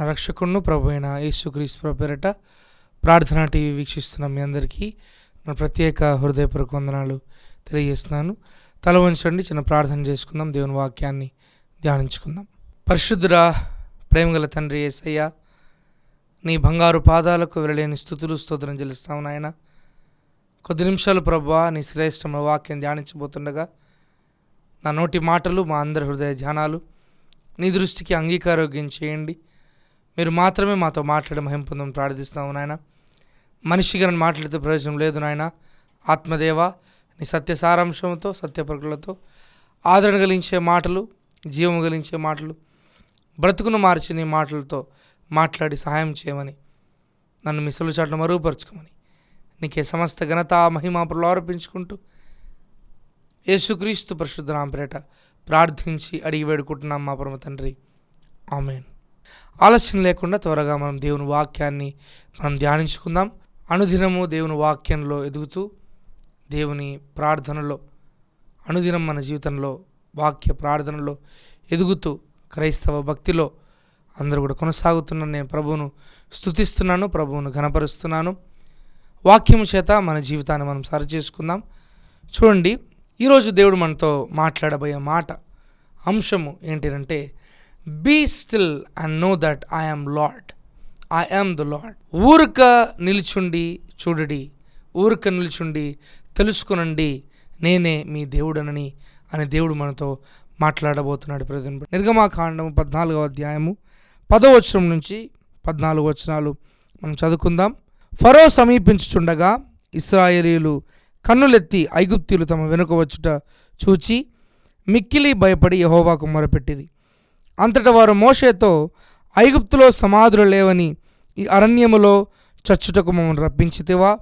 నా రక్షకుడును ప్రభు అయిన యేసుక్రీస్తు ప్రభు పేరట ప్రార్థనా టీవీ వీక్షిస్తున్న మీ అందరికీ. నా ప్రత్యేక హృదయపూర్వక వందనాలు తెలియజేస్తున్నాను. తల వంచండి చిన్న ప్రార్థన చేసుకుందాం దేవుని వాక్యాన్ని ధ్యానించుకుందాం. పరిశుద్ధురా ప్రేమగల తండ్రి యేసయ్య నీ బంగారు పాదాలకు వెళ్ళలేని స్థుతులు స్తోత్రం చెల్లిస్తాము నాయన. కొద్ది నిమిషాలు ప్రభా నీ శ్రేష్టమైన వాక్యం ధ్యానించబోతుండగా నా నోటి మాటలు మా అందరి హృదయ ధ్యానాలు. నీ దృష్టికి అంగీకారోగ్యం చేయండి. మీరు మాత్రమే మాతో మాట్లాడి మహిం పొందమని ప్రార్థిస్తాము నాయన. మనిషిగా నన్ను మాట్లాడితే ప్రయోజనం లేదు నాయన. ఆత్మదేవ నీ సత్య సారాంశంతో సత్యపరుకులతో ఆదరణ కలిగించే మాటలు జీవం కలిగించే మాటలు బ్రతుకును మార్చి నీ మాటలతో మాట్లాడి సహాయం చేయమని నన్ను మీ చాటును మరుగుపరుచుకోమని నీకే సమస్త ఘనత మహిమాపులు ఆరోపించుకుంటూ యేసుక్రీస్తు పరిశుద్ధ నాంపేట ప్రార్థించి అడిగి వేడుకుంటున్నాం మా పరమ తండ్రి. ఆమెన్. ఆలస్యం లేకుండా త్వరగా మనం దేవుని వాక్యాన్ని మనం ధ్యానించుకుందాం. అనుదినము దేవుని వాక్యంలో ఎదుగుతూ దేవుని ప్రార్థనలో అనుదినం మన జీవితంలో వాక్య ప్రార్థనలో ఎదుగుతూ క్రైస్తవ భక్తిలో అందరూ కూడా కొనసాగుతున్న నేను ప్రభువును స్థుతిస్తున్నాను ప్రభువును ఘనపరుస్తున్నాను. వాక్యము చేత మన జీవితాన్ని మనం సరి చేసుకుందాం చూడండి ఈరోజు దేవుడు మనతో మాట్లాడబోయే మాట అంశము ఏంటిదంటే be still and know that I am lord I am the lord ఊరిక నిలుచుండి చూడడి. ఊరిక నిలుచుండి తెలుసుకునండి. నేనే మీ దేవుడనని అని దేవుడు మనతో మాట్లాడబోతున్నాడు ప్రజెంట్. నిర్గమాకాండము పద్నాలుగవ అధ్యాయము పదో వచనం నుంచి పద్నాలుగు వచనాలు మనం చదువుకుందాం. ఫరో సమీపించుచుండగా ఇస్రాయేలీలు కన్నులెత్తి ఐగుప్తీలు తమ వెనుక వచ్చుట చూచి మిక్కిలి భయపడి యహోవాకు మొరపెట్టిరి. అంతట వారు మోషేతో ఐగుప్తులో సమాధులు లేవని ఈ అరణ్యములో చచ్చుటకు మమ్మల్ని రప్పించితివా?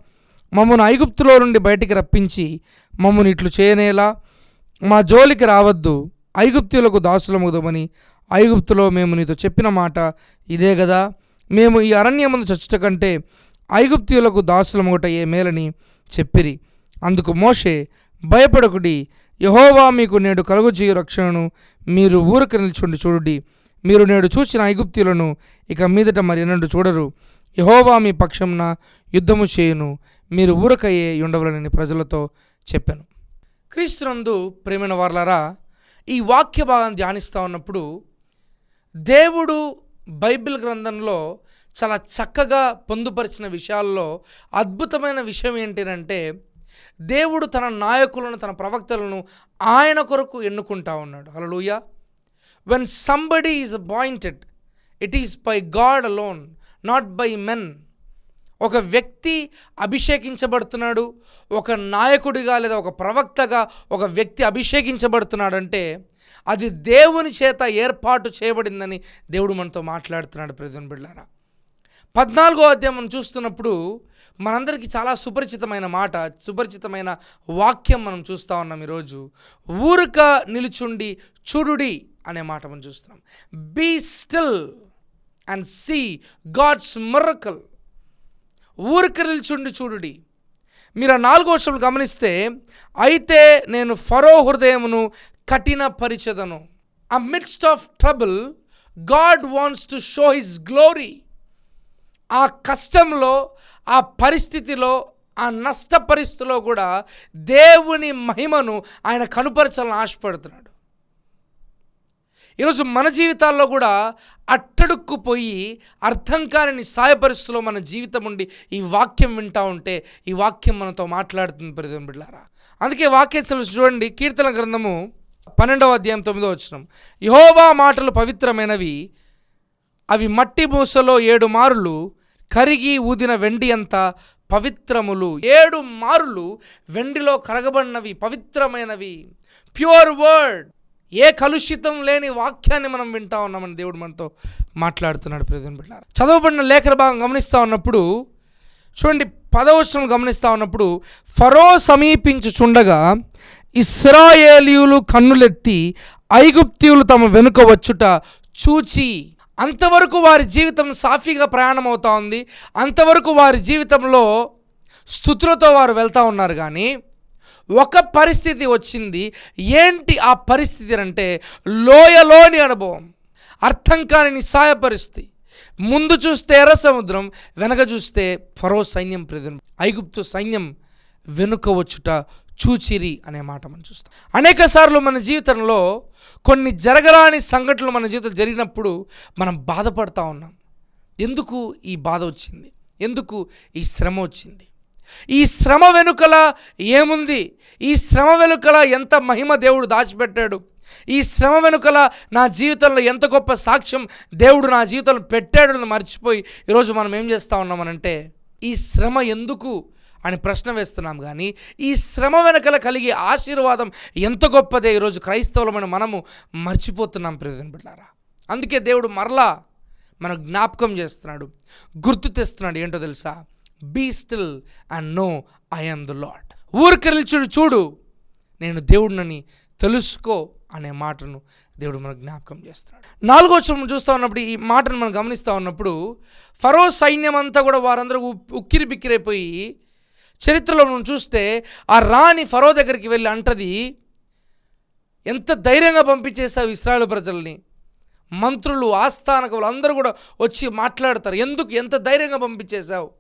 మమ్మను ఐగుప్తులో నుండి బయటికి రప్పించి మమ్మల్ని ఇట్లు చేయనేలా? మా జోలికి రావద్దు ఐగుప్తులకు దాసులముదమని ఐగుప్తులో మేము నీతో చెప్పిన మాట ఇదే కదా మేము ఈ అరణ్యమును చచ్చుట కంటే ఐగుప్తులకు దాసులముగట ఏ మేలని చెప్పిరి. అందుకు మోషే భయపడకుడి యహోవా మీకు నేడు కలుగుజీయు రక్షణను మీరు ఊరక నిల్చుండి చూడుడి. మీరు నేడు చూసిన ఐగుప్తులను ఇక మీదట మరి ఎన్నడు చూడరు. యహోవా మీ పక్షంన యుద్ధము చేయును. మీరు ఊరకయ్యే ఉండవలని ప్రజలతో చెప్పాను. క్రీస్తునందు ప్రేమైన వార్లారా ఈ వాక్య భాగం ధ్యానిస్తూ ఉన్నప్పుడు దేవుడు బైబిల్ గ్రంథంలో చాలా చక్కగా పొందుపరిచిన విషయాల్లో అద్భుతమైన విషయం ఏంటంటే దేవుడు తన నాయకులను తన ప్రవక్తలను ఆయన కొరకు ఎన్నుకుంటా ఉన్నాడు. Hallelujah when somebody is appointed it is by God alone not by men ఒక వ్యక్తి అభిషేకించబడుతున్నాడు ఒక నాయకుడిగా లేదా ఒక ప్రవక్తగా ఒక వ్యక్తి అభిషేకించబడుతున్నాడంటే అది దేవుని చేత ఏర్పాటు చేయబడిందని దేవుడు మనతో మాట్లాడుతున్నాడు ప్రజన్ బిళ్ళారా పద్నాలుగో అధ్యాయం మనం చూస్తున్నప్పుడు మనందరికీ చాలా సుపరిచితమైన మాట సుపరిచితమైన వాక్యం మనం చూస్తూ ఉన్నాం ఈరోజు. ఊరక నిలుచుండి చూడుడి అనే మాట మనం చూస్తున్నాం. Be still and see God's miracle ఊరక నిలుచుండి చూడుడి. మీరు ఆ నాలుగో వర్షాలు గమనిస్తే అయితే నేను ఫరో హృదయమును కఠిన పరిచదను. ఆ midst of trouble God wants to show his glory ఆ కష్టంలో ఆ పరిస్థితిలో ఆ నష్ట పరిస్థితిలో కూడా దేవుని మహిమను ఆయన కనుపరచాలని ఆశపడుతున్నాడు. ఈరోజు మన జీవితాల్లో కూడా అట్టడుక్కుపోయి అర్థం కాని సాయపరిస్థితిలో మన జీవితం ఉండి ఈ వాక్యం వింటా ఉంటే ఈ వాక్యం మనతో మాట్లాడుతుంది ప్రజలు బిడ్డారా అందుకే వాక్యం చూడండి కీర్తన గ్రంథము పన్నెండవ అధ్యాయం తొమ్మిదో వచ్చిన యహోవా మాటలు పవిత్రమైనవి అవి మట్టి మూసలో ఏడు మారులు కరిగి ఊదిన వెండి అంత పవిత్రములు. ఏడు మారులు వెండిలో కరగబడినవి పవిత్రమైనవి. Pure word. ఏ కలుషితం లేని వాక్యాన్ని మనం వింటా ఉన్నామని దేవుడు మనతో మాట్లాడుతున్నాడు ప్రజెంట్ బిడ్డ చదవబడిన లేఖన భాగం గమనిస్తూ ఉన్నప్పుడు చూడండి పదవచనం గమనిస్తూ ఉన్నప్పుడు ఫరో సమీపించుచుండగా ఇస్రాయేలీయులు కన్నులెత్తి ఐగుప్తీయులు తమ వెనుక వచ్చుట చూచి అంతవరకు వారి జీవితం సాఫీగా ప్రయాణం అవుతా ఉంది అంతవరకు వారి జీవితంలో స్థుతులతో వారు వెళ్తూ ఉన్నారు కానీ ఒక పరిస్థితి వచ్చింది. ఏంటి ఆ పరిస్థితి అంటే లోయలోని అనుభవం అర్థం కాని నిస్సాయ పరిస్థితి. ముందు చూస్తే ఎర్ర సముద్రం వెనక చూస్తే ఫరో సైన్యం ప్రజలు. ఐగుప్తు సైన్యం వెనుక వచ్చుట చూచిరి అనే మాట మనం చూస్తాం. అనేక సార్లు మన జీవితంలో కొన్ని జరగరాని సంఘటనలు మన జీవితంలో జరిగినప్పుడు మనం బాధపడతా ఉన్నాం. ఎందుకు ఈ బాధ వచ్చింది? ఎందుకు ఈ శ్రమ వచ్చింది? ఈ శ్రమ వెనుకల ఏముంది? ఈ శ్రమ వెనుకల ఎంత మహిమ దేవుడు దాచిపెట్టాడు? ఈ శ్రమ వెనుకల నా జీవితంలో ఎంత గొప్ప సాక్ష్యం దేవుడు నా జీవితంలో పెట్టాడు అని మర్చిపోయి ఈరోజు మనం ఏం చేస్తూ ఉన్నామనంటే ఈ శ్రమ ఎందుకు అని ప్రశ్న వేస్తున్నాం కానీ ఈ శ్రమ వెనకల కలిగే ఆశీర్వాదం ఎంత గొప్పదే ఈరోజు క్రైస్తవులమైన మనము మర్చిపోతున్నాం ప్రియమైన బిడ్డారా. అందుకే దేవుడు మరలా మన జ్ఞాపకం చేస్తున్నాడు. గుర్తు తెస్తున్నాడు ఏంటో తెలుసా? Be still and know I am the lord ఊరికెళ్ళి చూడు చూడు నేను దేవుడినని తెలుసుకో అనే మాటను దేవుడు మనకు జ్ఞాపకం చేస్తున్నాడు. నాలుగో వచనం చూస్తూ ఉన్నప్పుడు ఈ మాటను మనం గమనిస్తూ ఉన్నప్పుడు ఫరో సైన్యం అంతా కూడా వారందరూ ఉప్- ఉక్కిరి బిక్కిరైపోయి చరిత్రలో మనం చూస్తే ఆ రాణి ఫరో దగ్గరికి వెళ్ళి అంటది ఎంత ధైర్యంగా పంపించేశావు ఇస్రాయల్ ప్రజల్ని? మంత్రులు ఆస్థానకులు అందరూ కూడా వచ్చి మాట్లాడతారు. ఎందుకు ఎంత ధైర్యంగా పంపించేశావు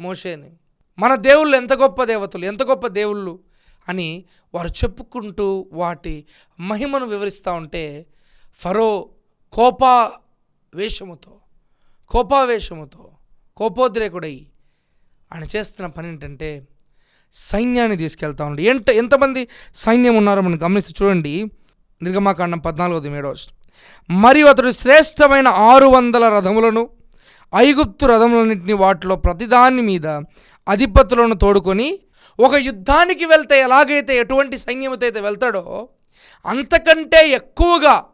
మోషేని? మన దేవుళ్ళు ఎంత గొప్ప దేవతలు ఎంత గొప్ప దేవుళ్ళు? అని వారు చెప్పుకుంటూ వాటి మహిమను వివరిస్తూ ఉంటే ఫరో కోపా వేషముతో కోపావేశముతో కోపోద్రేకుడై ఆయన చేస్తున్న పని ఏంటంటే సైన్యాన్ని తీసుకెళ్తా ఉన్నాడు ఎంత ఎంతమంది సైన్యం ఉన్నారో మనం గమనిస్తే చూడండి. నిర్గమాకాండం పద్నాలుగోది ఏడవ మరియు అతడు శ్రేష్టమైన ఆరు వందల రథములను ఐగుప్తు రథములన్నింటినీ వాటిలో ప్రతిదాని మీద అధిపతులను తోడుకొని ఒక యుద్ధానికి వెళ్తే ఎలాగైతే ఎటువంటి సైన్యముతో అయితే వెళ్తాడో అంతకంటే ఎక్కువగా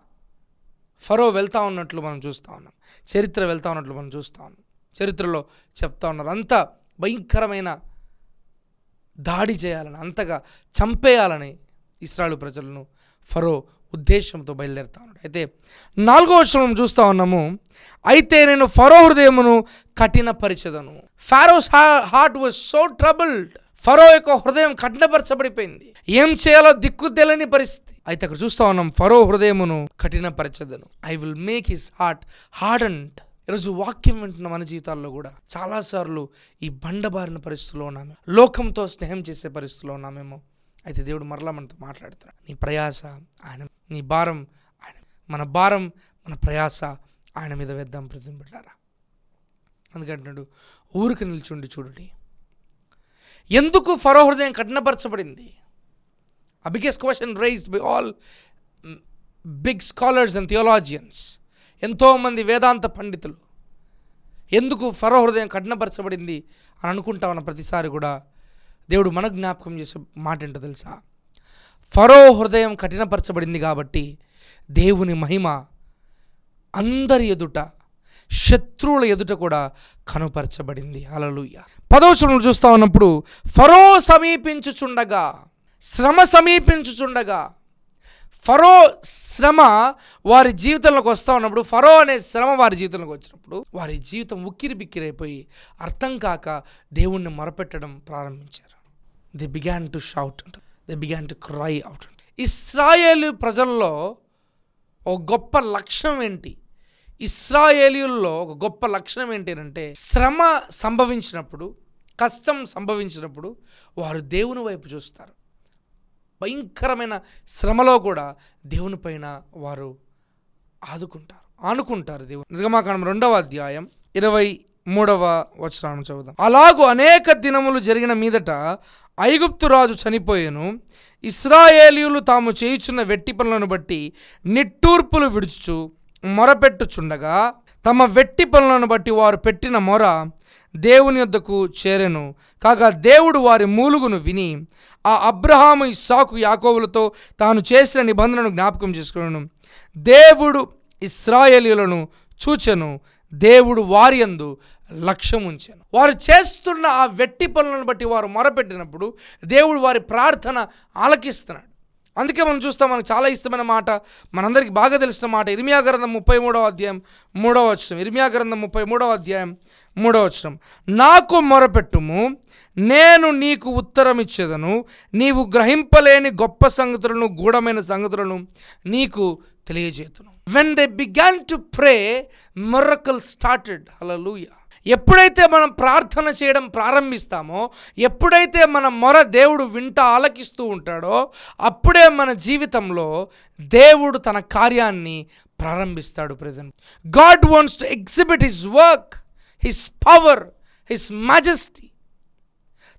ఫరో వెళ్తా ఉన్నట్లు మనం చూస్తూ ఉన్నాం. చరిత్ర వెళ్తా ఉన్నట్లు మనం చూస్తూ ఉన్నాం. చరిత్రలో చెప్తా ఉన్నారు. అంతా భయంకరమైన దాడి చేయాలని అంతగా చంపేయాలని ఇస్రాయలు ప్రజలను ఫరో ఉద్దేశంతో బయలుదేరుతా ఉన్నాడు. అయితే నాలుగో వర్షం చూస్తా చూస్తూ ఉన్నాము. అయితే నేను ఫరో హృదయమును కఠినపరిచదను. Pharaoh's heart was so troubled. Pharaoh యొక్క హృదయం కఠినపరచబడిపోయింది. ఏం చేయాలో దిక్కు తెలియని పరిస్థితి. అయితే అక్కడ చూస్తా ఉన్నాం ఫరో హృదయమును కఠినపరచదను. I will make his heart hard and ఈరోజు వాక్యం వింటున్న మన జీవితాల్లో కూడా చాలాసార్లు ఈ బండబారిన పరిస్థితుల్లో ఉన్నాము లోకంతో స్నేహం చేసే పరిస్థితుల్లో ఉన్నామేమో. అయితే దేవుడు మరలా మనతో మాట్లాడుతున్నాడు నీ ప్రయాస ఆయన నీ భారం ఆయన మన భారం మన ప్రయాస ఆయన మీద వేద్దాం ప్రతిబిడ్డారా అందుకంటున్నాడు ఊరికి నిల్చుండి చూడండి. ఎందుకు ఫరో హృదయం కఠినపరచబడింది? ఆ biggest question raise by all big scholars and theologians ఎంతోమంది వేదాంత పండితులు. ఎందుకు ఫరో హృదయం కఠినపరచబడింది అని అనుకుంటా ఉన్న ప్రతిసారి కూడా దేవుడు మన జ్ఞాపకం చేసే మాట ఏంటో తెలుసా? ఫరో హృదయం కఠినపరచబడింది కాబట్టి దేవుని మహిమ అందరి ఎదుట శత్రువుల ఎదుట కూడా కనుపరచబడింది. అలలుయ్య పదవచనం చూస్తా ఉన్నప్పుడు ఫరో సమీపించుచుండగా శ్రమ సమీపించుచుండగా ఫరో శ్రమ వారి జీవితంలోకి వస్తూ ఉన్నప్పుడు ఫరో అనే శ్రమ వారి జీవితంలోకి వచ్చినప్పుడు వారి జీవితం ఉక్కిరి బిక్కిరైపోయి అర్థం కాక దేవుణ్ణి మొరపెట్టడం ప్రారంభించారు. They began to shout they began to cry out ఇస్రాయేలు ప్రజల్లో ఒక గొప్ప లక్ష్యం ఏంటి? ఇస్రాయేలీయుల్లో ఒక గొప్ప లక్షణం ఏంటి అంటే శ్రమ సంభవించినప్పుడు కష్టం సంభవించినప్పుడు వారు దేవుని వైపు చూస్తారు. భయంకరమైన శ్రమలో కూడా దేవుని పైన వారు ఆదుకుంటారు ఆనుకుంటారు దేవుని. నిర్గమాకాండం రెండవ అధ్యాయం ఇరవై మూడవ వచనం చదువుదాం. అలాగూ అనేక దినములు జరిగిన మీదట ఐగుప్తు రాజు చనిపోయేను. ఇస్రాయేలీయులు తాము చేయుచున్న వెట్టి పనులను బట్టి నిట్టూర్పులు విడుచుచు మొరపెట్టుచుండగా తమ వెట్టి పనులను బట్టి వారు పెట్టిన మొర దేవుని యొద్దకు చేరెను. కాగా దేవుడు వారి మూలుగును విని ఆ అబ్రహాము ఇస్సాకు యాకోవులతో తాను చేసిన నిబంధనను జ్ఞాపకం చేసుకున్నాను దేవుడు ఇస్రాయేలీలను చూచెను. దేవుడు వారి యందు లక్ష్యం ఉంచాను. వారు చేస్తున్న ఆ వెట్టి పనులను బట్టి వారు మొరపెట్టినప్పుడు దేవుడు వారి ప్రార్థన ఆలకిస్తున్నాడు. అందుకే మనం చూస్తాం మనకు చాలా ఇష్టమైన మాట మనందరికీ బాగా తెలిసిన మాట ఇర్మియా గ్రంథం ముప్పై మూడవ అధ్యాయం మూడవ వచనం. ఇర్మియా గ్రంథం ముప్పై మూడవ అధ్యాయం మూడవ వచనం. నాకు మొరపెట్టుము నేను నీకు ఉత్తరం ఇచ్చేదను నీవు గ్రహింపలేని గొప్ప సంగతులను గూఢమైన సంగతులను నీకు తెలియజేతును when they began to pray miracle started hallelujah ఎప్పుడైతే మనం ప్రార్థన చేయడం ప్రారంభిస్తామో ఎప్పుడైతే మన మొర దేవుడు వింట ఆలకిస్తూ ఉంటాడో అప్పుడే మన జీవితంలో దేవుడు తన కార్యాన్ని ప్రారంభిస్తాడు present God wants to exhibit his work his power his majesty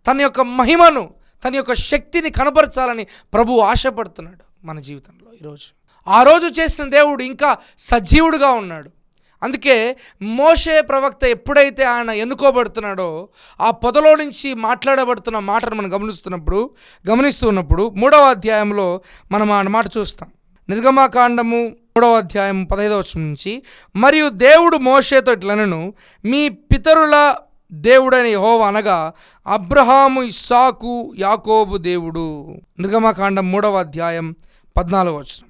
తన యొక్క మహిమను తన యొక్క శక్తిని కనపరచాలని ప్రభు ఆశపడుతున్నాడు మన జీవితంలో ఈరోజు. ఆ రోజు చేసిన దేవుడు ఇంకా సజీవుడుగా ఉన్నాడు. అందుకే మోషే ప్రవక్త ఎప్పుడైతే ఆయన ఎన్నుకోబడుతున్నాడో ఆ పొదలో నుంచి మాట్లాడబడుతున్న మాటను మనం గమనిస్తున్నప్పుడు గమనిస్తూ ఉన్నప్పుడు మూడవ అధ్యాయంలో మనం ఆ మాట చూస్తాం. నిర్గమాకాండము మూడవ అధ్యాయం పదహైదవ వచనం నుంచి మరియు దేవుడు మోషేతో ఇట్లనను మీ పితరుల దేవుడని హోవ అనగా అబ్రహాము ఇస్సాకు యాకోబు దేవుడు. నిర్గమకాండం మూడవ అధ్యాయం పద్నాలుగు వచనం.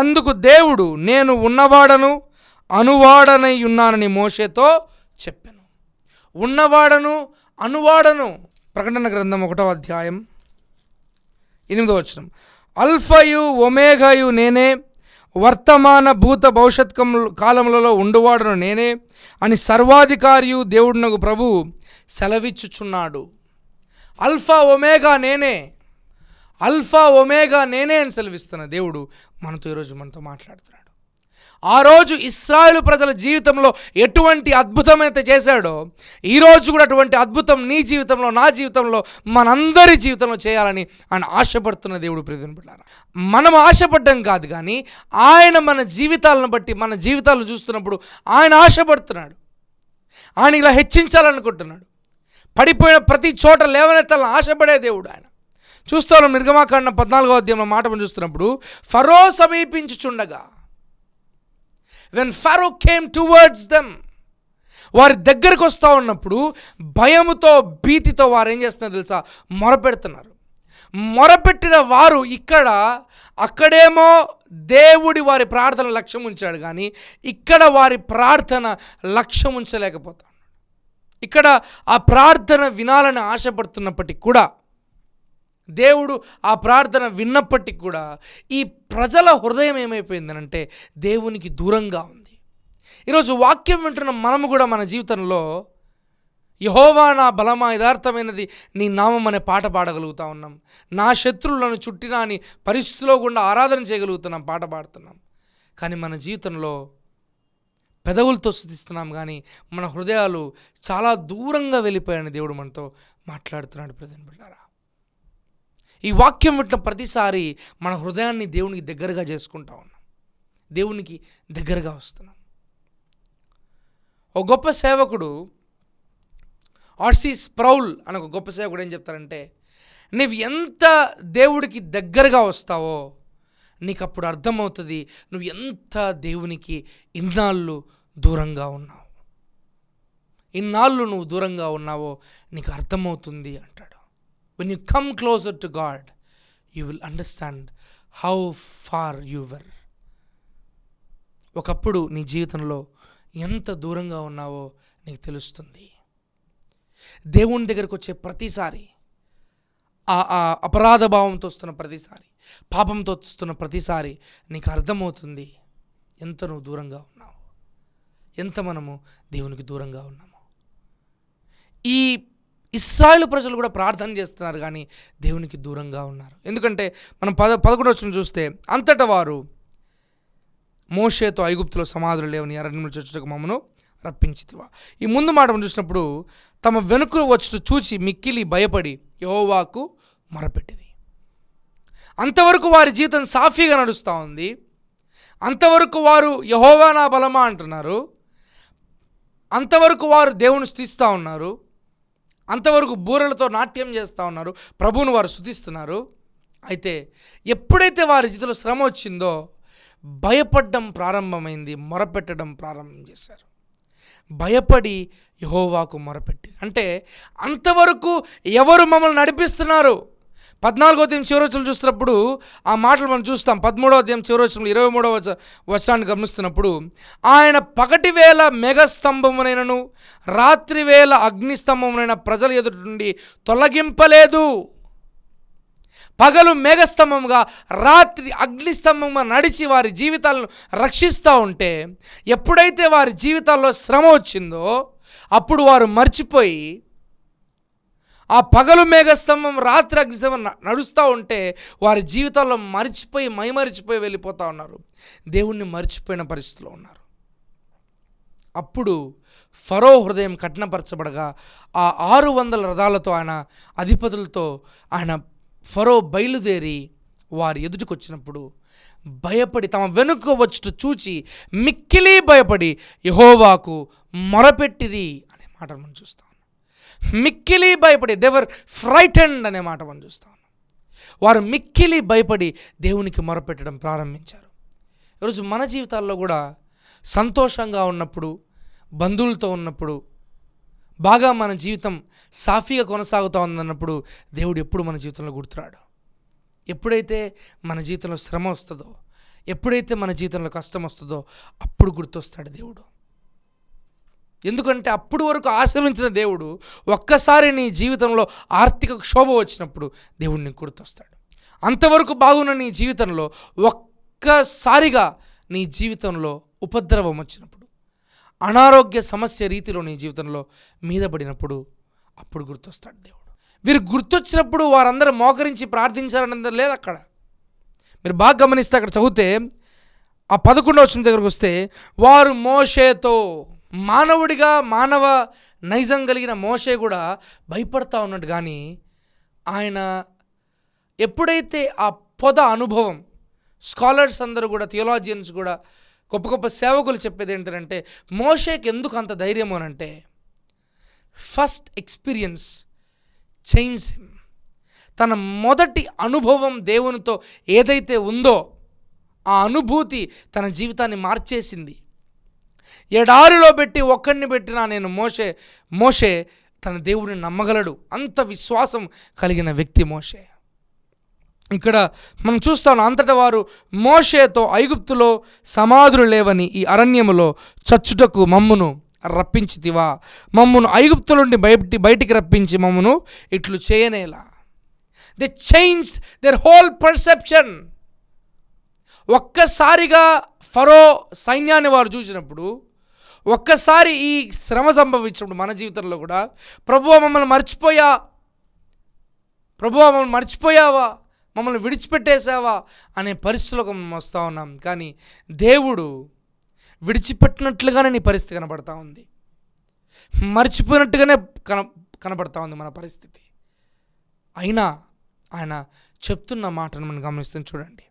అందుకు దేవుడు నేను ఉన్నవాడను అనువాడనై ఉన్నానని మోషేతో చెప్పాను. ఉన్నవాడను అనువాడను. ప్రకటన గ్రంథం ఒకటో అధ్యాయం. ఎనిమిదో వచనం. అల్ఫయు ఒమేఘయు నేనే వర్తమాన భూత భవిష్యత్ కాలములలో ఉండువాడను నేనే అని సర్వాధికారియు దేవుడునకు ప్రభు సెలవిచ్చుచున్నాడు. అల్ఫా ఒమేగా నేనే అల్ఫా ఒమేగా నేనే అని సెలవిస్తున్న దేవుడు మనతో ఈరోజు మనతో మాట్లాడుతున్నాడు. ఆ రోజు ఇస్రాయేలు ప్రజల జీవితంలో ఎటువంటి అద్భుతమైతే చేశాడో ఈరోజు కూడా అటువంటి అద్భుతం నీ జీవితంలో నా జీవితంలో మనందరి జీవితంలో చేయాలని ఆయన ఆశపడుతున్న దేవుడు ప్రజలను మనం ఆశపడ్డం కాదు కానీ ఆయన మన జీవితాలను బట్టి మన జీవితాలను చూస్తున్నప్పుడు ఆయన ఆశపడుతున్నాడు. ఆయన ఇలా హెచ్చించాలనుకుంటున్నాడు. పడిపోయిన ప్రతి చోట లేవనెత్తాలని ఆశపడే దేవుడు ఆయన. చూస్తాను నిర్గమాకాండ పద్నాలుగో అధ్యాయంలో మాట చూస్తున్నప్పుడు Pharaoh సమీపించుచుండగా when Pharaoh came towards them వారి దగ్గరకు వస్తూ ఉన్నప్పుడు భయముతో భీతితో వారు ఏం చేస్తున్నారు తెలుసా? మొరపెడుతున్నారు. మొరపెట్టిన వారు ఇక్కడ అక్కడేమో దేవుడి వారి ప్రార్థన లక్ష్యం ఉంచాడు కానీ ఇక్కడ వారి ప్రార్థన లక్ష్యం ఉంచలేకపోతాడు. ఇక్కడ ఆ ప్రార్థన వినాలని ఆశపడుతున్నప్పటికీ కూడా దేవుడు ఆ ప్రార్థన విన్నప్పటికీ కూడా ఈ ప్రజల హృదయం ఏమైపోయిందనంటే దేవునికి దూరంగా ఉంది. ఈరోజు వాక్యం వింటున్న మనము కూడా మన జీవితంలో యహోవా నా బలమా యథార్థమైనది నీ నామం అనే పాట పాడగలుగుతా ఉన్నాం. నా శత్రువులను చుట్టినా అని పరిస్థితిలో గుండా ఆరాధన చేయగలుగుతున్నాం పాట పాడుతున్నాం. కానీ మన జీవితంలో పెదవులతో స్థుతిస్తున్నాం కానీ మన హృదయాలు చాలా దూరంగా వెళ్ళిపోయాయని దేవుడు మనతో మాట్లాడుతున్నాడు ప్రజెంట్ బిళ్ళారా ఈ వాక్యం వింటున్న ప్రతిసారి మన హృదయాన్ని దేవునికి దగ్గరగా చేసుకుంటా ఉన్నాం. దేవునికి దగ్గరగా వస్తున్నాం. ఒక గొప్ప సేవకుడు ఆర్సీ స్ప్రౌల్ అని ఒక గొప్ప సేవకుడు ఏం చెప్తారంటే నువ్వు ఎంత దేవుడికి దగ్గరగా వస్తావో నీకు అప్పుడు అర్థమవుతుంది నువ్వు ఎంత దేవునికి ఇన్నాళ్ళు దూరంగా ఉన్నావు. ఇన్నాళ్ళు నువ్వు దూరంగా ఉన్నావో నీకు అర్థమవుతుంది అంటాడు. When you come closer to God you will understand how far your ఒకప్పుడు నీ జీవితంలో ఎంత దూరంగా ఉన్నావో నీకు తెలుస్తుంది. దేవుని దగ్గరకు వచ్చే ప్రతిసారి ఆ ఆ అపరాధ భావంతో వస్తున్న ప్రతిసారి పాపంతో వస్తున్న ప్రతిసారి నీకు అర్థమవుతుంది ఎంత నువ్వు దూరంగా ఉన్నావు. ఎంత మనము దేవునికి దూరంగా ఉన్నాము. ఈ ఇస్రాయేల్ ప్రజలు కూడా ప్రార్థన చేస్తున్నారు కానీ దేవునికి దూరంగా ఉన్నారు. ఎందుకంటే మనం పద పదకొండు వచ్చిన చూస్తే అంతటా వారు మోషేతో ఐగుప్తులో సమాధులు లేవని అరణ్యములు చర్చకు మమ్మను రప్పించితివా. ఈ ముందు మాట చూసినప్పుడు తమ వెనుక వచ్చి చూచి మిక్కిలి భయపడి యహోవాకు మొరపెట్టిరి. అంతవరకు వారి జీవితం సాఫీగా నడుస్తూ ఉంది. అంతవరకు వారు యహోవా నా బలమా అంటున్నారు. అంతవరకు వారు దేవుని స్థిస్తూ ఉన్నారు. అంతవరకు బూరలతో నాట్యం చేస్తూ ఉన్నారు. ప్రభువును వారు శుతిస్తున్నారు అయితే ఎప్పుడైతే వారి జీవితంలో శ్రమ వచ్చిందో భయపడడం ప్రారంభమైంది మొరపెట్టడం ప్రారంభం చేశారు. భయపడి యహోవాకు మొరపెట్టి అంటే అంతవరకు ఎవరు మమ్మల్ని నడిపిస్తున్నారు? పద్నాలుగో అధ్యాయం చివరి చూసినప్పుడు ఆ మాటలు మనం చూస్తాం. పదమూడవ అధ్యాయం చివరి ఇరవై మూడవ వచ- వచనాన్ని గమనిస్తున్నప్పుడు ఆయన పగటి వేళ మెగస్తంభమునైనను రాత్రి వేళ అగ్నిస్తంభమునైన ప్రజల ఎదుటి నుండి తొలగింపలేదు. పగలు మేఘస్తంభంగా రాత్రి అగ్నిస్తంభంగా నడిచి వారి జీవితాలను రక్షిస్తూ ఉంటే ఎప్పుడైతే వారి జీవితాల్లో శ్రమ వచ్చిందో అప్పుడు వారు మర్చిపోయి ఆ పగలు మేఘస్తంభం రాత్రి అగ్నిస్తంభం నడుస్తూ ఉంటే వారి జీవితాల్లో మర్చిపోయి మైమరిచిపోయి వెళ్ళిపోతూ ఉన్నారు. దేవుణ్ణి మర్చిపోయిన పరిస్థితిలో ఉన్నారు. అప్పుడు ఫరో హృదయం కఠినపరచబడగా ఆ ఆరు వందల రథాలతో ఆయన అధిపతులతో ఆయన ఫరో బయలుదేరి వారి ఎదుటికి వచ్చినప్పుడు భయపడి తమ వెనుక వచ్చుట చూచి మిక్కిలి భయపడి యహోవాకు మొరపెట్టిరి అనే మాట మనం చూస్తాం. మిక్కిలి భయపడి దేవర్ ఫ్రైటెండ్ అనే మాట మనం చూస్తాం వారు మిక్కిలి భయపడి దేవునికి మొరపెట్టడం ప్రారంభించారు. ఈరోజు మన జీవితాల్లో కూడా సంతోషంగా ఉన్నప్పుడు బంధువులతో ఉన్నప్పుడు బాగా మన జీవితం సాఫీగా కొనసాగుతూ ఉందన్నప్పుడు దేవుడు ఎప్పుడు మన జీవితంలో గుర్తురాడు? ఎప్పుడైతే మన జీవితంలో శ్రమ వస్తుందో ఎప్పుడైతే మన జీవితంలో కష్టం వస్తుందో అప్పుడు గుర్తొస్తాడు దేవుడు. ఎందుకంటే అప్పుడు వరకు ఆశ్రమించిన దేవుడు ఒక్కసారి నీ జీవితంలో ఆర్థిక క్షోభ వచ్చినప్పుడు దేవుడిని గుర్తొస్తాడు. అంతవరకు బాగున్న నీ జీవితంలో ఒక్కసారిగా నీ జీవితంలో ఉపద్రవం వచ్చినప్పుడు అనారోగ్య సమస్య రీతిలో నీ జీవితంలో మీద పడినప్పుడు అప్పుడు గుర్తొస్తాడు దేవుడు. వీరు గుర్తొచ్చినప్పుడు వారందరూ మోకరించి ప్రార్థించారన్నది లేదు అక్కడ. మీరు బాగా గమనిస్తే అక్కడ చదివితే ఆ పదకొండవ వచ్చిన దగ్గరకు వస్తే వారు మోషేతో మానవుడిగా మానవ నైజం కలిగిన మోషే కూడా భయపడతా ఉన్నాడు. కానీ ఆయన ఎప్పుడైతే ఆ పొద అనుభవం స్కాలర్స్ అందరూ కూడా థియోలాజియన్స్ కూడా గొప్ప గొప్ప సేవకులు చెప్పేది ఏంటంటే మోషేకి ఎందుకు అంత ధైర్యం అనంటే ఫస్ట్ ఎక్స్పీరియన్స్ చేంజ్ హిమ్. తన మొదటి అనుభవం దేవునితో ఏదైతే ఉందో ఆ అనుభూతి తన జీవితాన్ని మార్చేసింది. ఎడారిలో పెట్టి ఒక్కడిని పెట్టినా నేను మోషే మోషే తన దేవుడిని నమ్మగలడు. అంత విశ్వాసం కలిగిన వ్యక్తి మోషే. ఇక్కడ మనం చూస్తాం అంతటా వారు మోషేతో ఐగుప్తులో సమాధులు లేవని ఈ అరణ్యములో చచ్చుటకు మమ్మును రప్పించితివా. మమ్మును ఐగుప్తుల నుండి బయటి బయటికి రప్పించి మమ్మును ఇట్లు చేయనేలా. They change their whole perception ఒక్కసారిగా ఫరో సైన్యాన్ని వారు చూసినప్పుడు ఒక్కసారి ఈ శ్రమ సంభవించినప్పుడు మన జీవితంలో కూడా ప్రభువ మమ్మల్ని మర్చిపోయా. ప్రభువా మమ్మల్ని మర్చిపోయావా. మమ్మల్ని విడిచిపెట్టేశావా. అనే పరిస్థితులకు మేము వస్తూ ఉన్నాం. కానీ దేవుడు విడిచిపెట్టినట్లుగానే నీ పరిస్థితి కనబడతా ఉంది. మర్చిపోయినట్టుగానే కన కనబడతా ఉంది మన పరిస్థితి. అయినా ఆయన చెప్తున్న మాటను మనం గమనిస్తాం చూడండి.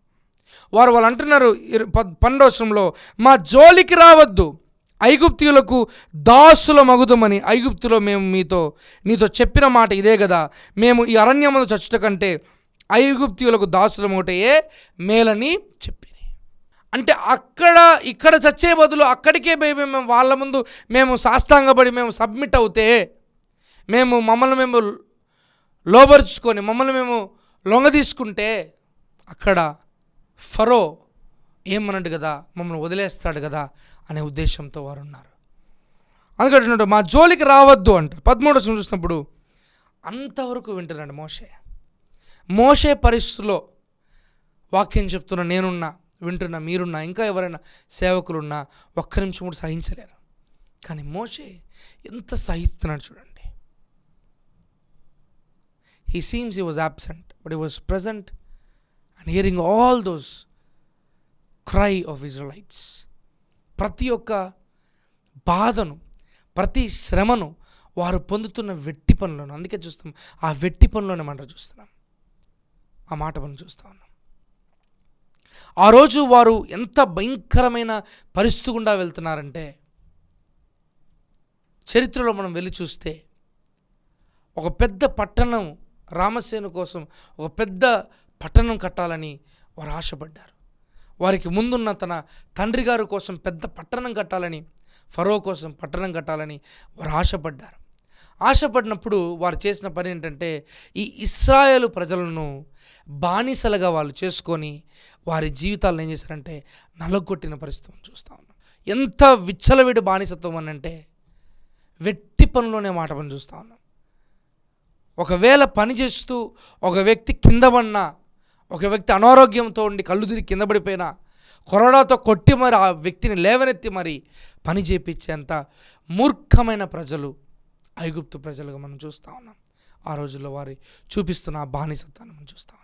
వారు వాళ్ళు అంటున్నారు ఇరు- పద్- మా జోలికి రావద్దు. ఐగుప్తీయులకు దాసుల మగుదమని ఐగుప్తులో మేము మీతో నీతో చెప్పిన మాట ఇదే కదా మేము ఈ అరణ్యమును చచ్చుట కంటే ఐగుప్తీయులకు దాసుల ఒకటయే మేలని చెప్పి అంటే అక్కడ ఇక్కడ చచ్చే బదులు అక్కడికే పోయి మేము వాళ్ళ ముందు మేము సాష్టాంగపడి మేము సబ్మిట్ అవుతే మేము మమ్మల్ని మేము లోబరుచుకొని మమ్మల్ని మేము లొంగ తీసుకుంటే అక్కడ ఫరో ఏమనడు కదా? మమ్మల్ని వదిలేస్తాడు కదా? అనే ఉద్దేశంతో వారు ఉన్నారు అందుకంటున్నాడు మా జోలికి రావద్దు అంటారు. పదమూడు చూసినప్పుడు అంతవరకు వింటున్నాడు మోషే. మోషే పరిస్థితుల్లో వాక్యం చెప్తున్న నేనున్నా వింటున్నా మీరున్నా ఇంకా ఎవరైనా సేవకులున్నా ఒక్క నిమిషం కూడా సహించలేరు. కానీ మోషే ఎంత సహిస్తున్నాడు చూడండి. He seems he was absent but he was present and hearing all those cry of Israelites ప్రతి ఒక్క బాధను ప్రతి శ్రమను వారు పొందుతున్న వెట్టి పనులను అందుకే చూస్తాం ఆ వెట్టి పనులను మనం చూస్తున్నాం. ఆ మాట మనం చూస్తూ ఉన్నాం. ఆ రోజు వారు ఎంత భయంకరమైన పరిస్థితి గుండా వెళ్తున్నారంటే చరిత్రలో మనం వెళ్ళి చూస్తే ఒక పెద్ద పట్టణం రామసేను కోసం ఒక పెద్ద పట్టణం కట్టాలని వారు ఆశపడ్డారు. వారికి ముందున్న తన తండ్రి గారి కోసం పెద్ద పట్టణం కట్టాలని ఫరో కోసం పట్టణం కట్టాలని వారు ఆశపడ్డారు. ఆశపడినప్పుడు వారు చేసిన పని ఏంటంటే ఈ ఇస్రాయేలు ప్రజలను బానిసలుగా వాళ్ళు చేసుకొని వారి జీవితాలను ఏం చేశారంటే నలగొట్టిన పరిస్థితులను చూస్తూ ఉన్నాం ఎంత విచ్చలవిడి బానిసత్వం అని అంటే వెట్టి పనిలోనే మాట పని చూస్తూ ఉన్నాం. ఒకవేళ పని చేస్తూ ఒక వ్యక్తి కింద పడినా ఒక వ్యక్తి అనారోగ్యంతో ఉండి కళ్ళు తిరిగి కింద పడిపోయినా కొరడాతో కొట్టి మరి ఆ వ్యక్తిని లేవనెత్తి మరి పని చేపించేంత మూర్ఖమైన ప్రజలు ఐగుప్తు ప్రజలుగా మనం చూస్తూ ఉన్నాం. ఆ రోజుల్లో వారి చూపిస్తున్న ఆ బానిసత్వాన్ని మనం చూస్తూ ఉన్నాం.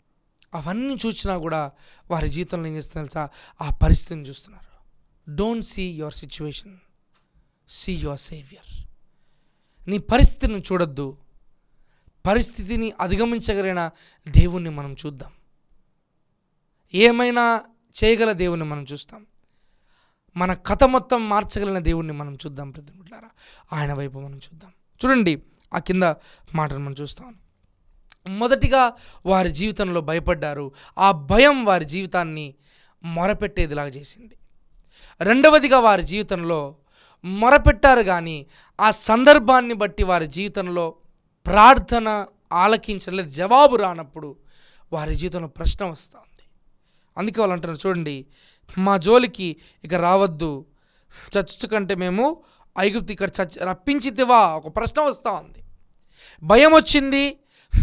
అవన్నీ చూసినా కూడా వారి జీవితంలో ఏం చేస్తుంది తెలుసా? ఆ పరిస్థితిని చూస్తున్నారు. Don't see your situation see your saviour నీ పరిస్థితిని చూడొద్దు. పరిస్థితిని అధిగమించగలిగిన దేవుణ్ణి మనం చూద్దాం. ఏమైనా చేయగల దేవుణ్ణి మనం చూస్తాం. మన కథ మొత్తం మార్చగలిగిన దేవుణ్ణి మనం చూద్దాం ప్రతిమిట్లారా ఆయన వైపు మనం చూద్దాం. చూడండి ఆ కింద మాటను మనం చూస్తాం. మొదటిగా వారి జీవితంలో భయపడ్డారు. ఆ భయం వారి జీవితాన్ని మొరపెట్టేదిలాగా చేసింది. రెండవదిగా వారి జీవితంలో మొరపెట్టారు కానీ ఆ సందర్భాన్ని బట్టి వారి జీవితంలో ప్రార్థన ఆలకించలేదు జవాబు రానప్పుడు వారి జీవితంలో ప్రశ్న వస్తాం అందుకే వాళ్ళు అంటున్నారు చూడండి మా జోలికి ఇక రావద్దు. చచ్చు కంటే మేము ఐగుప్తి ఇక్కడ చచ్చి రప్పించితివా. ఒక ప్రశ్న వస్తూ ఉంది. భయం వచ్చింది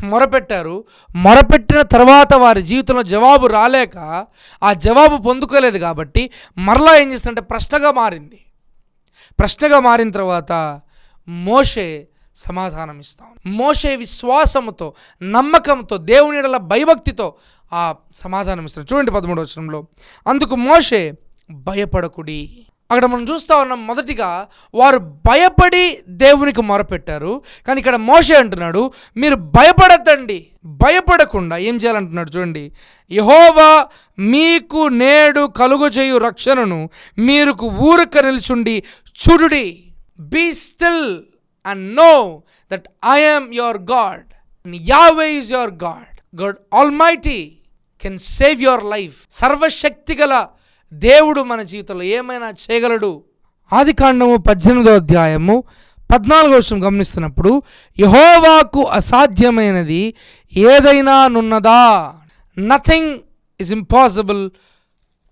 మొరపెట్టారు. మొరపెట్టిన తర్వాత వారి జీవితంలో జవాబు రాలేక ఆ జవాబు పొందుకోలేదు కాబట్టి మరలా ఏం చేస్తుందంటే ప్రశ్నగా మారింది. ప్రశ్నగా మారిన తర్వాత మోషే సమాధానం ఇస్తాం మోషే విశ్వాసముతో నమ్మకంతో దేవుని ఎడల భయభక్తితో ఆ సమాధానం ఇస్తాడు చూడండి పదమూడు వచనంలో. అందుకు మోషే భయపడకుడి. అక్కడ మనం చూస్తా ఉన్నాం మొదటిగా వారు భయపడి దేవునికి మొరపెట్టారు. కానీ ఇక్కడ మోషే అంటున్నాడు మీరు భయపడద్దండి భయపడకుండా ఏం చేయాలంటున్నాడు చూడండి. యహోవా మీకు నేడు కలుగు చేయు రక్షణను మీరు ఊరక నిల్చుండి చూడుడి. Be still and know that I am your God Yahweh is your God God almighty can save your life సర్వశక్తి గల దేవుడు మన జీవితంలో ఏమైనా చేయగలడు? ఆది కాండము పద్దెనిమిదో అధ్యాయము పద్నాలుగో విషయం గమనిస్తున్నప్పుడు యహోవాకు అసాధ్యమైనది ఏదైనా నున్నదా? Nothing is impossible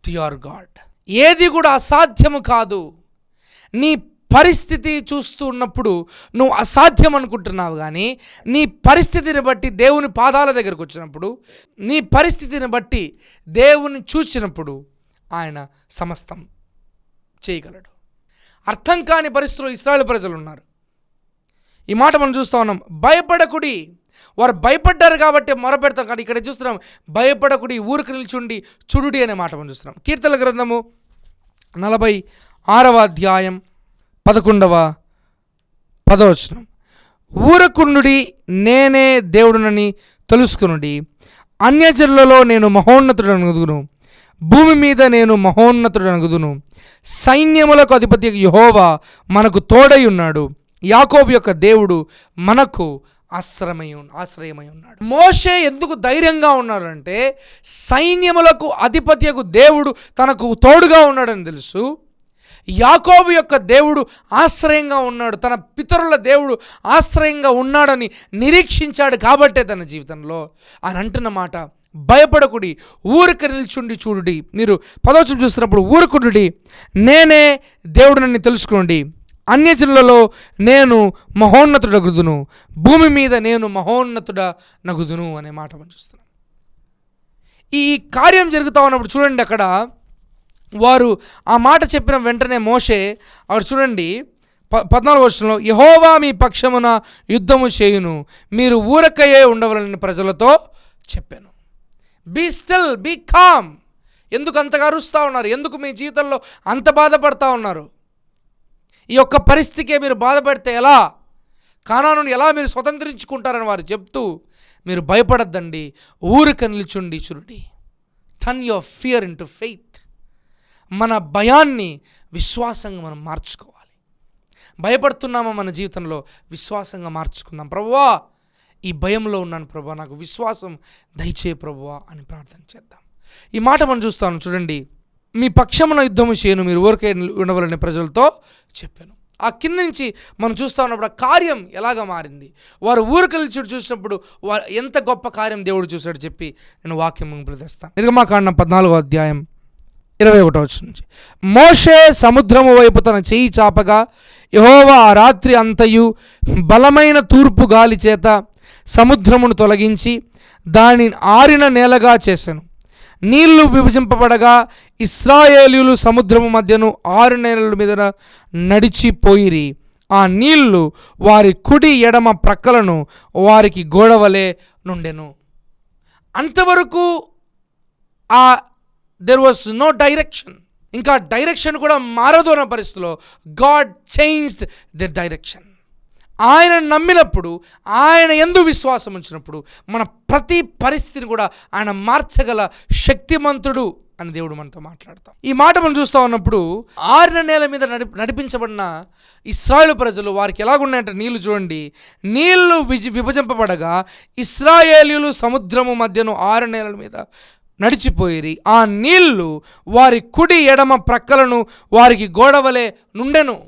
to your God ఏది కూడా అసాధ్యము కాదు. నీ పరిస్థితి చూస్తూ ఉన్నప్పుడు నువ్వు అసాధ్యం అనుకుంటున్నావు కానీ నీ పరిస్థితిని బట్టి దేవుని పాదాల దగ్గరకు వచ్చినప్పుడు నీ పరిస్థితిని బట్టి దేవుని చూసినప్పుడు ఆయన సమస్తం చేయగలడు. అర్థం కాని పరిస్థితుల్లో ఇస్రాయల్ ప్రజలు ఉన్నారు. ఈ మాట మనం చూస్తూ ఉన్నాం. భయపడకుడి. వారు భయపడ్డారు కాబట్టి మొరపెడతాం కానీ ఇక్కడ చూస్తున్నాం భయపడకుడి ఊరికి నిల్చుండి చుడుడి అనే మాట మనం చూస్తున్నాం. కీర్తన గ్రంథము నలభై ఆరవ అధ్యాయం పదకొండవ పదవచనం. ఊరకుండుడి నేనే దేవుడునని తెలుసుకునుడి. అన్యజనులలో నేను మహోన్నతుడనగుదును. భూమి మీద నేను మహోన్నతుడనగుదును. సైన్యములకు అధిపతి యహోవా మనకు తోడై ఉన్నాడు యాకోబు యొక్క దేవుడు మనకు ఆశ్రమై ఆశ్రయమై ఉన్నాడు మోషే ఎందుకు ధైర్యంగా ఉన్నారంటే సైన్యములకు అధిపత్యకు దేవుడు తనకు తోడుగా ఉన్నాడని తెలుసు. యాకోబు యొక్క దేవుడు ఆశ్రయంగా ఉన్నాడు. తన పితరుల దేవుడు ఆశ్రయంగా ఉన్నాడని నిరీక్షించాడు కాబట్టే తన జీవితంలో. అని అంటున్న మాట భయపడకుడి ఊరికి నిల్చుండి చూడుడి. మీరు పదోచం చూస్తున్నప్పుడు ఊరుకుడి నేనే దేవుడినని తెలుసుకోండి అన్యజనులలో నేను మహోన్నతుడగుదును భూమి మీద నేను మహోన్నతుడ నగుదును అనే మాట మనం చూస్తున్నాం. ఈ కార్యం జరుగుతూ ఉన్నప్పుడు చూడండి అక్కడ వారు ఆ మాట చెప్పిన వెంటనే మోషే అక్కడ చూడండి ప పద్నాలుగు వర్షంలో యహోవా మీ పక్షమున యుద్ధము చేయును. మీరు ఊరకయే ఉండవలని ప్రజలతో చెప్పాను. Be still be calm. ఎందుకు అంతగా అరుస్తూ ఉన్నారు? ఎందుకు మీ జీవితంలో అంత బాధపడతా ఉన్నారు? ఈ యొక్క పరిస్థితికే మీరు బాధపడితే ఎలా? కానాను ఎలా మీరు స్వతంత్రించుకుంటారని వారు చెప్తూ మీరు భయపడద్దండి. ఊరిక నిల్చుండి చురుడి turn your fear into faith మన భయాన్ని విశ్వాసంగా మనం మార్చుకోవాలి. భయపడుతున్నామా మన జీవితంలో? విశ్వాసంగా మార్చుకుందాం. ప్రభువా ఈ భయంలో ఉన్నాను ప్రభా నాకు విశ్వాసం దయచే ప్రభువా అని ప్రార్థన చేద్దాం. ఈ మాట మనం చూస్తాను. చూడండి. మీ పక్షమున యుద్ధము చేయను. మీరు ఊరికే ఉండవాలని ప్రజలతో చెప్పాను. ఆ కింద నుంచి మనం చూస్తూ ఉన్నప్పుడు ఆ కార్యం ఎలాగ మారింది? వారు ఊరికెళ్ళి చూడు చూసినప్పుడు వారు ఎంత గొప్ప కార్యం దేవుడు చూశాడు చెప్పి నేను వాక్యం ముందు తెస్తాను. నిర్గమాకాండం పద్నాలుగో అధ్యాయం ఇరవై ఒకటో నుంచి. మోషే సముద్రము వైపు తన చెయ్యి చాపగా యహోవా ఆ రాత్రి అంతయు బలమైన తూర్పు గాలి చేత సముద్రమును తొలగించి దానిని ఆరిన నేలగా చేశాను నీళ్ళు విభజింపబడగా ఇస్రాయేలీలు సముద్రము మధ్యను ఆరు నేలల మీద నడిచిపోయిరి ఆ నీళ్ళు వారి కుడి ఎడమ ప్రక్కలను వారికి గోడవలే నుండెను. అంతవరకు ఆ దెర్ వాస్ నో డైరెక్షన్ ఇంకా డైరెక్షన్ కూడా మారదు అన్న పరిస్థితిలో గాడ్ చేంజ్డ్ ద డైరెక్షన్ ఆయన నమ్మినప్పుడు ఆయన ఎందు విశ్వాసం ఉంచినప్పుడు మన ప్రతి పరిస్థితిని కూడా ఆయన మార్చగల శక్తిమంతుడు అని దేవుడు మనతో మాట్లాడతాం. ఈ మాట మనం చూస్తూ ఉన్నప్పుడు ఆరిన నేల మీద నడి నడిపించబడిన ఇస్రాయేల్ ప్రజలు వారికి ఎలాగున్నాయంటే నీళ్ళు చూడండి. నీళ్ళు విజ విభజింపబడగా ఇస్రాయేలీలు సముద్రము మధ్యను ఆరు నేలల మీద నడిచిపోయిరి. ఆ నీళ్ళు వారి కుడి ఎడమ ప్రక్కలను వారికి గోడవలే నుండెను.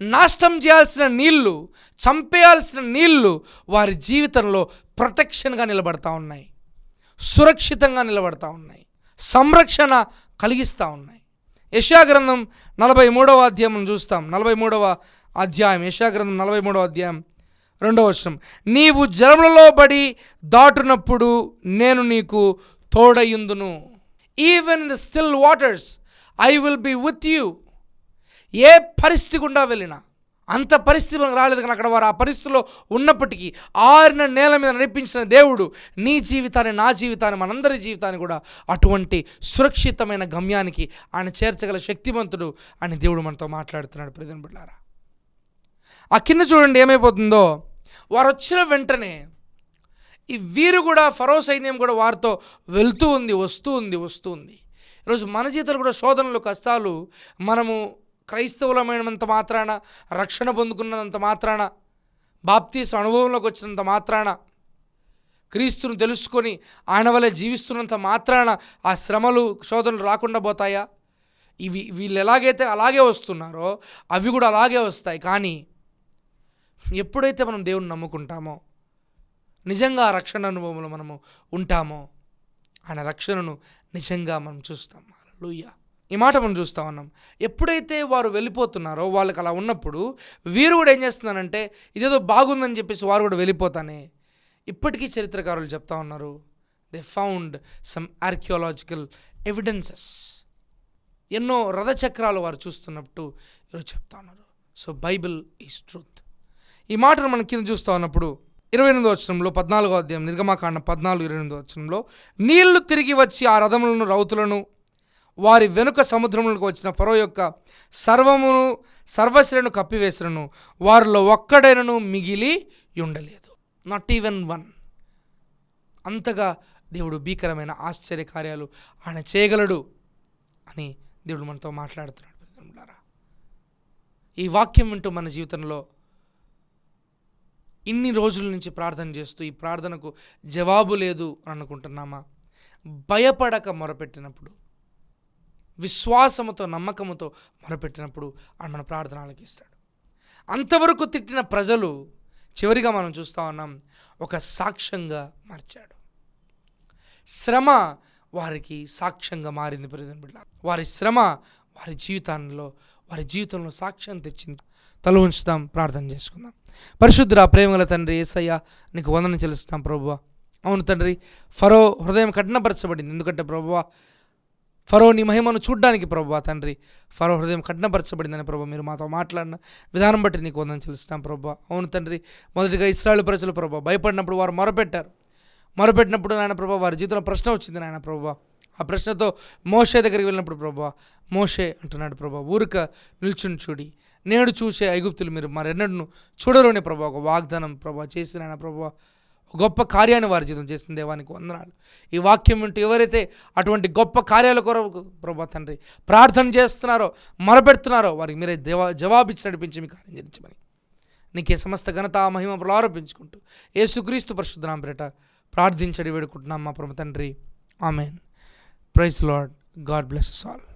నాశనం చేయాల్సిన నీళ్ళు చంపేయాల్సిన నీళ్ళు వారి జీవితంలో ప్రొటెక్షన్గా నిలబడతా ఉన్నాయి. సురక్షితంగా నిలబడతా ఉన్నాయి. సంరక్షణ కలిగిస్తూ ఉన్నాయి. యశాగ్రంథం నలభై మూడవ అధ్యాయం చూస్తాం. నలభై మూడవ అధ్యాయం. యశాగ్రంథం నలభై మూడవ అధ్యాయం రెండవ వచనం. నీవు జలములలో పడి దాటునప్పుడు నేను నీకు తోడయుందును. Even the still waters I will be with you ఏ పరిస్థితి గుండా వెళ్ళినా అంత పరిస్థితి మనకు రాలేదు కానీ అక్కడ వారు ఆ పరిస్థితిలో ఉన్నప్పటికీ ఆరిన నేల మీద నడిపించిన దేవుడు నీ జీవితాన్ని నా జీవితాన్ని మనందరి జీవితాన్ని కూడా అటువంటి సురక్షితమైన గమ్యానికి ఆయన చేర్చగల శక్తివంతుడు అని దేవుడు మనతో మాట్లాడుతున్నాడు. ప్రజలు బిడ్డారా ఆ కింద చూడండి ఏమైపోతుందో. వారు వచ్చిన వెంటనే ఈ వీరు కూడా ఫరో సైన్యం కూడా వారితో వెళ్తూ ఉంది వస్తూ ఉంది వస్తూ ఉంది. ఈరోజు మన జీవితంలో కూడా శోధనలు కష్టాలు మనము క్రైస్తవులమైనంత మాత్రాన రక్షణ పొందుకున్నంత మాత్రాన బాప్తీస్ అనుభవంలోకి వచ్చినంత మాత్రాన క్రీస్తును తెలుసుకొని ఆయన వల్లే జీవిస్తున్నంత మాత్రాన ఆ శ్రమలు శోధనలు రాకుండా పోతాయా? ఇవి వీళ్ళు ఎలాగైతే అలాగే వస్తున్నారో అవి కూడా అలాగే వస్తాయి. కానీ ఎప్పుడైతే మనం దేవుని నమ్ముకుంటామో నిజంగా ఆ రక్షణ అనుభవంలో మనము ఉంటామో ఆయన రక్షణను నిజంగా మనం చూస్తాం. లూయ ఈ మాట మనం చూస్తా ఉన్నాం. ఎప్పుడైతే వారు వెళ్ళిపోతున్నారో వాళ్ళకి అలా ఉన్నప్పుడు వీరు కూడా ఏం చేస్తున్నారంటే ఇదేదో బాగుందని చెప్పేసి వారు కూడా వెళ్ళిపోతానే. ఇప్పటికీ చరిత్రకారులు చెప్తా ఉన్నారు. They found some archaeological evidences ఎన్నో రథచక్రాలు వారు చూస్తున్నట్టు ఈరోజు చెప్తా ఉన్నారు. సో బైబిల్ ఈజ్ ట్రూత్ ఈ మాటను మనం కింద చూస్తూ ఉన్నప్పుడు ఇరవై ఎనిమిదో వచనంలో పద్నాలుగో అధ్యాయం నిర్గమాకాండ పద్నాలుగు ఇరవై ఎనిమిదో వచనంలో నీళ్ళు తిరిగి వచ్చి ఆ రథములను రౌతులను వారి వెనుక సముద్రములకు వచ్చిన ఫరో యొక్క సర్వమును సర్వశ్రేణు కప్పివేసినను వారిలో ఒక్కడైనను మిగిలి ఉండలేదు. నాట్ ఈవెన్ వన్ అంతగా దేవుడు భీకరమైన ఆశ్చర్య కార్యాలు ఆయన చేయగలడు అని దేవుడు మనతో మాట్లాడుతున్నాడు ఈ వాక్యం వింటూ మన జీవితంలో ఇన్ని రోజుల నుంచి ప్రార్థన చేస్తూ ఈ ప్రార్థనకు జవాబు లేదు అని అనుకుంటున్నామా? భయపడక మొరపెట్టినప్పుడు విశ్వాసముతో నమ్మకముతో మొరపెట్టినప్పుడు ఆయన మన ప్రార్థన ఆలకిస్తాడు అంతవరకు తిట్టిన ప్రజలు చివరిగా మనం చూస్తూ ఉన్నాం ఒక సాక్ష్యంగా మార్చాడు. శ్రమ వారికి సాక్ష్యంగా మారింది ప్రజల బిడ్డ వారి శ్రమ వారి జీవితాల్లో వారి జీవితంలో సాక్ష్యం తెచ్చింది తల ఉంచుతాం ప్రార్థన చేసుకుందాం. పరిశుద్ధుర ప్రేమగల తండ్రి ఏసయ్య నీకు వందన చెల్లిస్తాం ప్రభువ. అవును తండ్రి ఫరో హృదయం కఠినపరచబడింది. ఎందుకంటే ప్రభువ ఫరో నీ మహిమను చూడ్డానికి ప్రభు తండ్రి. ఫరో హృదయం కఠినపరచబడిందని ప్రభు మీరు మాతో మాట్లాడిన విధానం బట్టి నీకు వందన చెల్లిస్తాం ప్రభు అవును తండ్రి మొదటిగా ఇస్రాయల్ ప్రజలు ప్రభు భయపడినప్పుడు వారు మొరపెట్టారు. మొరపెట్టినప్పుడు నాయన ప్రభు వారి జీవితంలో ప్రశ్న వచ్చింది నాయన ప్రభు ఆ ప్రశ్నతో మోషే దగ్గరికి వెళ్ళినప్పుడు ప్రభు మోషే అంటున్నాడు ప్రభు ఊరిక నిల్చుని చూడి. నేడు చూసే ఐగుప్తులు మీరు మరెన్నడను చూడలోనే ప్రభు. ఒక వాగ్దానం ప్రభు చేసిన ఆయన ప్రభు ఒక గొప్ప కార్యాన్ని వారి జీవితం చేసిన దేవానికి వందనాలు. ఈ వాక్యం వింటూ ఎవరైతే అటువంటి గొప్ప కార్యాల కొరకు ప్రభా తండ్రి ప్రార్థన చేస్తున్నారో మొరపెడుతున్నారో వారికి మీరే దేవా జవాబిచ్చి నడిపించి మీ కార్యం చేయించమని. నీకే సమస్త ఘనత మహిమ ప్రారంభించుకుంటూ యేసుక్రీస్తు పరిశుద్ధనాం పేట ప్రార్థించడి వేడుకుంటున్నాం మా ప్రభు తండ్రి. Amen. Praise lord. God bless all.